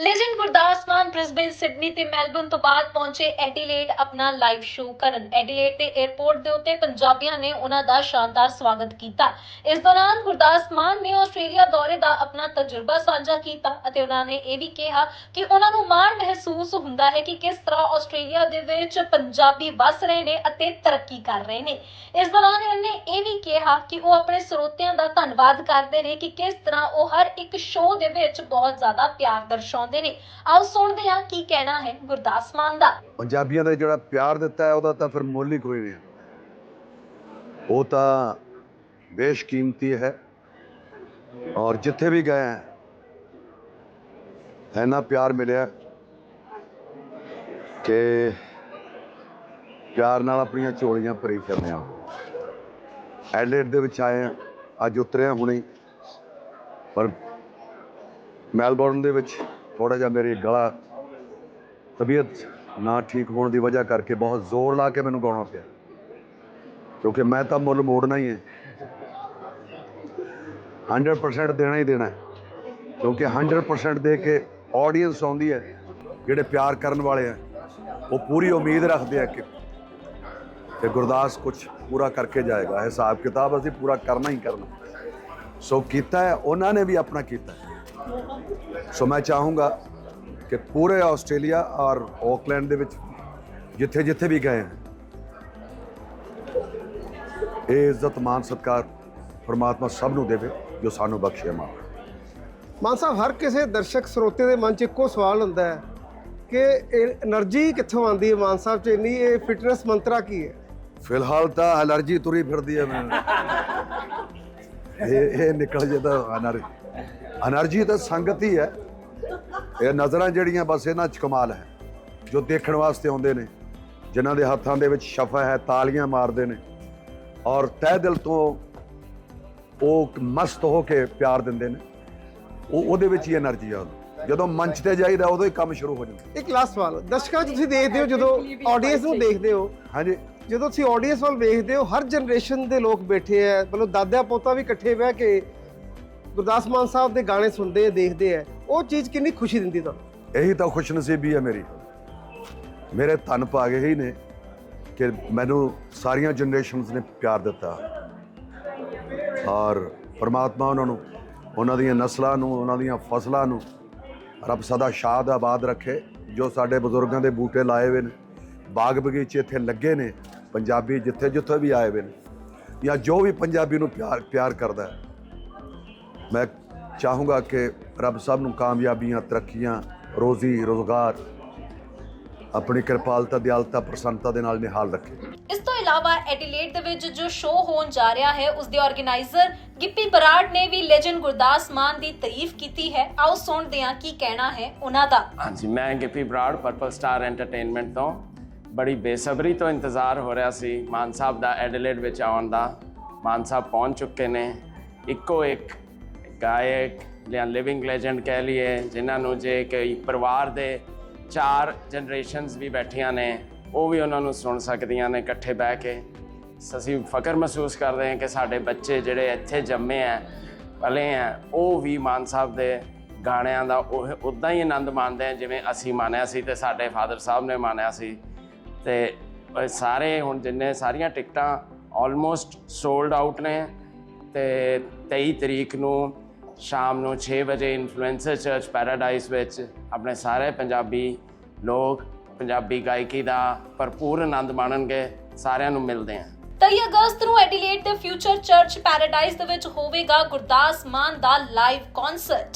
Legend Gurdas Maan Brisbane Sydney ਤੇ Melbourne ਤੋਂ ਬਾਅਦ ਪਹੁੰਚੇ ਐਡੀਲੇਡ ਆਪਣਾ ਲਾਈਵ ਸ਼ੋਅ ਕਰਨ। ਐਡੀਲੇਡ ਦੇ 에ਅਰਪੋਰਟ ਦੇ ਉੱਤੇ ਪੰਜਾਬੀਆਂ ਨੇ ਉਹਨਾਂ ਦਾ ਸ਼ਾਨਦਾਰ ਸਵਾਗਤ ਕੀਤਾ। ਇਸ ਦੌਰਾਨ ਗੁਰਦਾਸ ਮਾਨ ਨੇ ਆਸਟ੍ਰੇਲੀਆ ਦੌਰੇ ਦਾ ਆਪਣਾ ਤਜਰਬਾ ਸਾਂਝਾ ਕੀਤਾ ਅਤੇ ਉਹਨਾਂ ਨੇ ਇਹ ਵੀ ਕਿਹਾ ਕਿ ਉਹਨਾਂ ਨੂੰ ਮਾਣ ਮਹਿਸੂਸ ਹੁੰਦਾ ਹੈ ਕਿ ਕਿਸ ਤਰ੍ਹਾਂ ਆਸਟ੍ਰੇਲੀਆ ਦੇ ਵਿੱਚ ਪੰਜਾਬੀ ਵੱਸ ਰਹੇ ਨੇ ਅਤੇ ਤਰੱਕੀ ਕਰ ਰਹੇ ਨੇ। ਇਸ ਦੌਰਾਨ ਉਹਨਾਂ ਨੇ ਇਹ ਵੀ ਕਿਹਾ ਕਿ ਉਹ ਆਪਣੇ ਸਰੋਤਿਆਂ ਦਾ ਧੰਨਵਾਦ ਕਰਦੇ ਨੇ ਕਿ ਕਿਸ ਤਰ੍ਹਾਂ ਉਹ ਹਰ ਇੱਕ ਸ਼ੋਅ ਦੇ ਵਿੱਚ ਬਹੁਤ ਜ਼ਿਆਦਾ ਪਿਆਰ ਦਰਸਾਉਂਦੇ ਨੇ। ਆਓ ਸੁਣਦੇ ਹਾਂ ਕੀ ਕਹਿਣਾ ਹੈ ਗੁਰਦਾਸ ਮਾਨ ਦਾ। ਪੰਜਾਬੀਆਂ ਦਾ ਜਿਹੜਾ ਪਿਆਰ ਦਿੱਤਾ ਹੈ, ਉਹਦਾ ਤਾਂ ਫਿਰ ਮੁੱਲ ਹੀ ਕੋਈ ਨਹੀਂ ਉਹ ਤਾਂ ਬੇਸ਼ਕੀਮਤੀ ਹੈ ਔਰ ਜਿੱਥੇ ਵੀ ਗਏ ਹੈ, ਇੰਨਾ ਪਿਆਰ ਮਿਲਿਆ ਕਿ ਪਿਆਰ ਨਾਲ ਆਪਣੀਆਂ ਝੋਲੀਆਂ ਭਰੀ ਫਿਰਦੇ ਆ ਐਡਲੇਟ ਦੇ ਵਿੱਚ ਆਏ ਆ ਅੱਜ ਉਤਰਿਆ ਹੁਣੇ। ਪਰ ਮੈਲਬੌਰਨ ਦੇ ਵਿੱਚ ਥੋੜਾ ਜਿਹਾ ਮੇਰੀ ਗਲਾ ਤਬੀਅਤ ਨਾ ਠੀਕ ਹੋਣ ਦੀ ਵਜ੍ਹਾ ਕਰਕੇ ਬਹੁਤ ਜ਼ੋਰ ਲਾ ਕੇ ਮੈਨੂੰ ਗਾਉਣਾ ਪਿਆ। ਕਿਉਂਕਿ ਮੈਂ ਤਾਂ ਮੁੱਲ ਮੋੜਨਾ ਹੀ ਹੈ। 100% ਦੇਣਾ ਹੀ ਦੇਣਾ ਕਿਉਂਕਿ 100% ਦੇ ਕੇ ਆਡੀਅנס ਆਉਂਦੀ ਹੈ, ਜਿਹੜੇ ਪਿਆਰ ਕਰਨ ਵਾਲੇ ਆ ਉਹ ਪੂਰੀ ਉਮੀਦ ਰੱਖਦੇ ਆ ਕਿ ਕਿ ਗੁਰਦਾਸ ਕੁਝ ਪੂਰਾ ਕਰਕੇ ਜਾਏਗਾ। ਹਿਸਾਬ ਕਿਤਾਬ ਅਸੀਂ ਪੂਰਾ ਕਰਨਾ ਹੀ ਕਰਨਾ। ਸੋ ਕੀਤਾ ਹੈ, ਉਹਨਾਂ ਨੇ ਵੀ ਆਪਣਾ ਕੀਤਾ ਸੋ ਮੈਂ ਚਾਹੂੰਗਾ ਕਿ ਪੂਰੇ ਆਸਟ੍ਰੇਲੀਆ ਔਰ ਆਕਲੈਂਡ ਦੇ ਵਿੱਚ ਜਿੱਥੇ ਜਿੱਥੇ ਵੀ ਗਏ ਇਹ ਇੱਜ਼ਤ ਮਾਨ ਸਤਕਾਰ ਪਰਮਾਤਮਾ ਸਭ ਨੂੰ ਦੇਵੇ ਜੋ ਸਾਨੂੰ ਬਖਸ਼ੇ ਮਾਂ। ਮਾਨ ਸਾਹਿਬ ਹਰ ਕਿਸੇ ਦਰਸ਼ਕ ਸਰੋਤੇ ਦੇ ਮਨ 'ਚ ਇੱਕੋ ਸਵਾਲ ਹੁੰਦਾ ਹੈ ਕਿ ਇਹ એનર્ਜੀ ਕਿੱਥੋਂ ਆਉਂਦੀ ਹੈ? ਮਾਨ ਸਾਹਿਬ 'ਚ ਇੰਨੀ ਇਹ ਫਿਟਨੈਸ ਮੰਤਰਾ ਕੀ ਹੈ? ਫਿਲਹਾਲ ਤਾਂ ਐਲਰਜੀ ਤੁਰੀ ਫਿਰਦੀ ਹੈ ਮੈਨੂੰ। ਇਹ ਇਹ ਨਿਕਲ ਜਾਂਦਾ ਅਨਰ। ਐਨਰਜੀ ਤਾਂ ਸੰਗਤ ਹੀ ਹੈ। ਇਹ ਨਜ਼ਰਾਂ ਜਿਹੜੀਆਂ ਬਸ ਇਹਨਾਂ 'ਚ ਕਮਾਲ ਹੈ ਜੋ ਦੇਖਣ ਵਾਸਤੇ ਆਉਂਦੇ ਨੇ ਜਿਨ੍ਹਾਂ ਦੇ ਹੱਥਾਂ ਦੇ ਵਿੱਚ ਸ਼ਫਾ ਹੈ ਤਾਲੀਆਂ ਮਾਰਦੇ ਨੇ ਔਰ ਤਹਿ ਦਿਲ ਤੋਂ ਉਹ ਮਸਤ ਹੋ ਕੇ ਪਿਆਰ ਦਿੰਦੇ ਨੇ। ਉਹ ਉਹਦੇ ਵਿੱਚ ਹੀ એનર્ਜੀ ਆ। ਜਦੋਂ ਮੰਚ ਤੇ ਜਾਈਦਾ ਉਦੋਂ ਹੀ ਕੰਮ ਸ਼ੁਰੂ ਹੋ ਜਾਂਦਾ। ਇੱਕ ਲਾਸਟ ਸਵਾਲ ਦਰਸ਼ਕਾਂ ਤੁਸੀਂ ਦੇਖਦੇ ਹੋ ਜਦੋਂ ਆਡੀਅנס ਨੂੰ ਦੇਖਦੇ ਹੋ ਹਾਂਜੀ। ਜਦੋਂ ਤੁਸੀਂ ਆਡੀਅנס ਵੱਲ ਵੇਖਦੇ ਹੋ ਹਰ ਜਨਰੇਸ਼ਨ ਦੇ ਲੋਕ ਬੈਠੇ ਆ ਮਤਲਬ ਦਾਦਾ ਪੋਤਾ ਵੀ ਇਕੱਠੇ ਬਹਿ ਕੇ ਗੁਰਦਾਸ ਮਾਨ ਸਾਹਿਬ ਦੇ ਗਾਣੇ ਸੁਣਦੇ ਆ, ਦੇਖਦੇ ਆ, ਉਹ ਚੀਜ਼ ਕਿੰਨੀ ਖੁਸ਼ੀ ਦਿੰਦੀ ਤੁਹਾਨੂੰ? ਇਹੀ ਤਾਂ ਖੁਸ਼ਨਸੀਬੀ ਹੈ ਮੇਰੀ। ਮੇਰੇ ਧੰਨ ਭਾਗ ਹੀ ਨੇ ਕਿ ਮੈਨੂੰ ਸਾਰੀਆਂ ਜਨਰੇਸ਼ਨਸ ਨੇ ਪਿਆਰ ਦਿੱਤਾ। ਔਰ ਪਰਮਾਤਮਾ ਉਹਨਾਂ ਨੂੰ, ਉਹਨਾਂ ਦੀਆਂ ਨਸਲਾਂ ਨੂੰ, ਉਹਨਾਂ ਦੀਆਂ ਫਸਲਾਂ ਨੂੰ, ਰੱਬ ਸਦਾ ਸ਼ਾਦ ਆਬਾਦ ਰੱਖੇ, ਜੋ ਸਾਡੇ ਬਜ਼ੁਰਗਾਂ ਦੇ ਬੂਟੇ ਲਾਏ ਹੋਏ ਨੇ, ਬਾਗ ਬਗੀਚੇ ਇੱਥੇ ਲੱਗੇ ਨੇ, ਪੰਜਾਬੀ ਜਿੱਥੇ ਜਿੱਥੇ ਵੀ ਆਏ ਹੋਏ ਨੇ, ਜਾਂ ਜੋ ਵੀ ਪੰਜਾਬੀ ਨੂੰ ਪਿਆਰ ਪਿਆਰ ਕਰਦਾ ਹੈ। ਮੈਂ ਚਾਹੂੰਗਾ ਕਿ ਰੱਬ ਸਭ ਨੂੰ ਕਾਮਯਾਬੀਆਂ ਤਰੱਕੀਆਂ ਰੋਜ਼ੀ ਰੋਜ਼ਗਾਰ ਆਪਣੀ ਕਿਰਪਾਲਤਾ ਦਿਆਲਤਾ ਪ੍ਰਸੰਨਤਾ ਦੇ ਨਾਲ ਨਿਹਾਲ ਰੱਖੇ। ਇਸ ਤੋਂ ਇਲਾਵਾ ਐਡੀਲੇਡ ਦੇ ਵਿੱਚ ਜੋ ਸ਼ੋਅ ਹੋਣ ਜਾ ਰਿਹਾ ਹੈ ਉਸ ਦੇ ਆਰਗੇਨਾਈਜ਼ਰ ਗਿੱਪੀ ਬਰਾੜ ਨੇ ਵੀ ਲੈਜੈਂਡ ਗੁਰਦਾਸ ਮਾਨ ਦੀ ਤਾਰੀਫ ਕੀਤੀ ਹੈ। ਆਓ ਸੁਣਦੇ ਹਾਂ ਕੀ ਕਹਿਣਾ ਹੈ ਉਹਨਾਂ ਦਾ। ਹਾਂਜੀ ਮੈਂ Gippy Brar purple star entertainment ਤੋਂ। ਬੜੀ ਬੇਸਬਰੀ ਤੋਂ ਇੰਤਜ਼ਾਰ ਹੋ ਰਿਹਾ ਸੀ। ਮਾਨ ਸਾਹਿਬ ਦਾ ਐਡਲੇਡ ਵਿੱਚ ਆਉਣ ਦਾ। ਮਾਨ ਸਾਹਿਬ ਪਹੁੰਚ ਚੁੱਕੇ ਨੇ। ਇੱਕੋ ਇੱਕ ਗਾਇਕ ਜਾਂ ਲਿਵਿੰਗ ਲੈਜੈਂਡ ਕਹਿ ਲਈਏ, ਜਿਨ੍ਹਾਂ ਨੂੰ ਜੇ ਕਈ ਪਰਿਵਾਰ ਦੇ ਚਾਰ ਜਨਰੇਸ਼ਨਸ ਵੀ ਬੈਠੀਆਂ ਨੇ, ਉਹ ਵੀ ਉਹਨਾਂ ਨੂੰ ਸੁਣ ਸਕਦੀਆਂ ਨੇ ਇਕੱਠੇ ਬਹਿ ਕੇ। ਅਸੀਂ ਫਖਰ ਮਹਿਸੂਸ ਕਰਦੇ ਹਾਂ ਕਿ ਸਾਡੇ ਬੱਚੇ ਜਿਹੜੇ ਇੱਥੇ ਜੰਮੇ ਆ, ਪਲੇ ਆ, ਉਹ ਵੀ ਮਾਨ ਸਾਹਿਬ ਦੇ ਗਾਣਿਆਂ ਦਾ ਉਹ ਉਦਾਂ ਹੀ ਆਨੰਦ ਮਾਣਦੇ ਆ, ਜਿਵੇਂ ਅਸੀਂ ਮਾਣਿਆ ਸੀ ਤੇ ਸਾਡੇ ਫਾਦਰ ਸਾਹਿਬ ਨੇ ਮਾਣਿਆ ਸੀ। ਤੇ ਸਾਰੇ ਹੁਣ ਜਿੰਨੇ ਸਾਰੀਆਂ ਟਿਕਟਾਂ ਆਲਮੋਸਟ ਸੋਲਡ ਆਊਟ ਨੇ, ਤੇ 23 ਤਰੀਕ ਨੂੰ ਸ਼ਾਮ ਨੂੰ 6 ਵਜੇ ਇਨਫਲੂਐਂਸਰ ਚਰਚ ਪੈਰਾਡਾਈਸ ਵਿੱਚ ਆਪਣੇ ਸਾਰੇ ਪੰਜਾਬੀ ਲੋਕ, ਪੰਜਾਬੀ ਗਾਇਕੀ ਦਾ ਭਰਪੂਰ ਆਨੰਦ ਮਾਣਨਗੇ, ਸਾਰਿਆਂ ਨੂੰ ਮਿਲਦੇ ਹਾਂ। 23 ਅਗਸਤ ਨੂੰ ਐਡੀਲੇਡ ਦੇ ਫਿਊਚਰ ਚਰਚ ਪੈਰਾਡਾਈਜ਼ ਦੇ ਵਿੱਚ ਹੋਵੇਗਾ ਗੁਰਦਾਸ ਮਾਨ ਦਾ ਲਾਈਵ ਕਨਸਰਟ